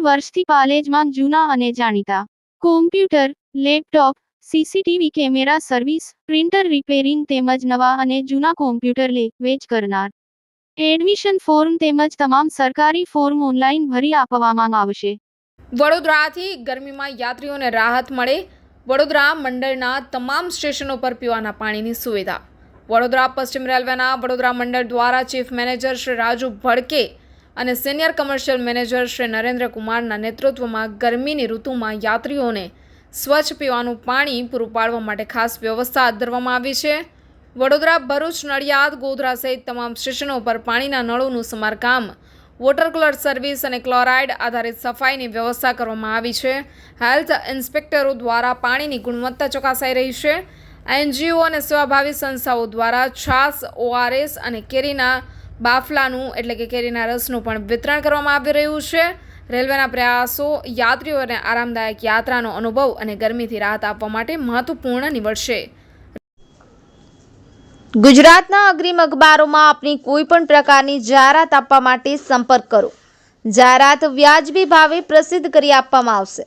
વર્ષથી પાલેજમાં જૂના અને જાણીતા. Computer laptop CCTV camera service printer repairing તેમજ નવા અને જૂના કોમ્પ્યુટર લે, વેચ કરનાર. એડમિશન ફોર્મ તેમજ તમામ સરકારી ફોર્મ ઓનલાઈન ભરી આપવામાં આવશે. વડોદરાથી ગરમીમાં યાત્રીઓને રાહત મળે. વડોદરા મંડળના તમામ સ્ટેશનો પર પીવાના પાણીની સુવિધા. વડોદરા પશ્ચિમ રેલવેના વડોદરા મંડળ દ્વારા ચીફ મેનેજર શ્રી રાજુ ભડકે અને senior commercial manager Shri Narendra કુમારના નેતૃત્વમાં ગરમીની ઋતુમાં યાત્રીઓને સ્વચ્છ પીવાનું પાણી પૂરું પાડવા માટે ખાસ વ્યવસ્થા હાથ ધરવામાં આવી છે. વડોદરા, ભરૂચ, નડિયાદ, ગોધરા સહિત તમામ સ્ટેશનો પર પાણીના નળોનું સમારકામ, વોટર કલર સર્વિસ અને ક્લોરાઇડ આધારિત સફાઈની વ્યવસ્થા કરવામાં આવી છે. હેલ્થ ઇન્સ્પેક્ટરો દ્વારા પાણીની ગુણવત્તા ચકાસાઈ રહી છે. એનજીઓ અને સેવાભાવી સંસ્થાઓ દ્વારા છાસ, ઓઆરએસ અને કેરીના બાફલાનું, એટલે કે કેરીના રસનું પણ વિતરણ કરવામાં આવી રહ્યું છે. રેલવેના પ્રયાસો યાત્રીઓને આરામદાયક યાત્રાનો અનુભવ અને ગરમીથી રાહત આપવા માટે મહત્વપૂર્ણ નીવડશે. ગુજરાતના અગ્રીમ અખબારોમાં આપની કોઈ પણ પ્રકારની જાહેરાત આપવા માટે સંપર્ક કરો. જાહેરાત વ્યાજબી ભાવે પ્રસિદ્ધ કરી આપવામાં આવશે.